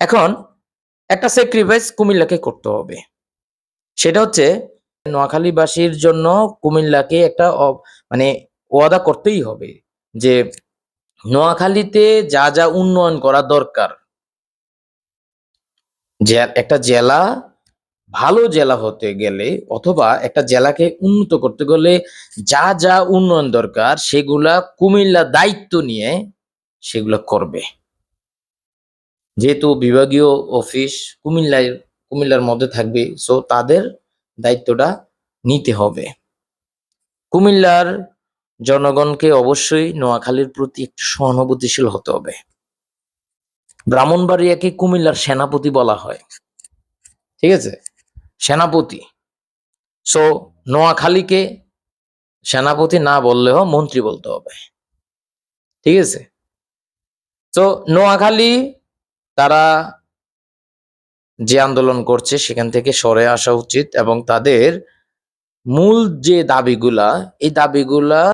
এখন একটা স্যাক্রিফাইস কুমিল্লাকে করতে হবে। সেটা হচ্ছে নোয়াখালীবাসীর জন্য কুমিল্লাকে একটা মানে ওয়াদা করতেই হবে যে নোয়াখালীতে যা যা উন্নয়ন করা দরকার যে একটা জেলা ভালো জেলা হতে গেলে অথবা একটা জেলাকে উন্নত করতে গেলে যা যা উন্নয়ন দরকার সেগুলা কুমিল্লা দায়িত্ব নিয়ে সেগুলো করবে। যেহেতু বিভাগীয় অফিস কুমিল্লায়, কুমিল্লার মধ্যে থাকবে সো তাদের দায়িত্বটা নিতে হবে। কুমিল্লার জনগণকে অবশ্যই নোয়াখালীর প্রতি একটু সহানুভূতিশীল হতে হবে। ব্রাহ্মণবাড়িয়াকে কুমিল্লার সেনাপতি বলা হয়। ঠিক আছে? সেনাপতি। সো নোয়াখালীকে সেনাপতি না বললেও মন্ত্রী বলতে হবে। ঠিক আছে? তো নোয়াখালী তারা যে আন্দোলন করছে সেখান থেকে সরে আসা উচিত এবং তাদের মূল যে দাবিগুলা, এই দাবিগুলা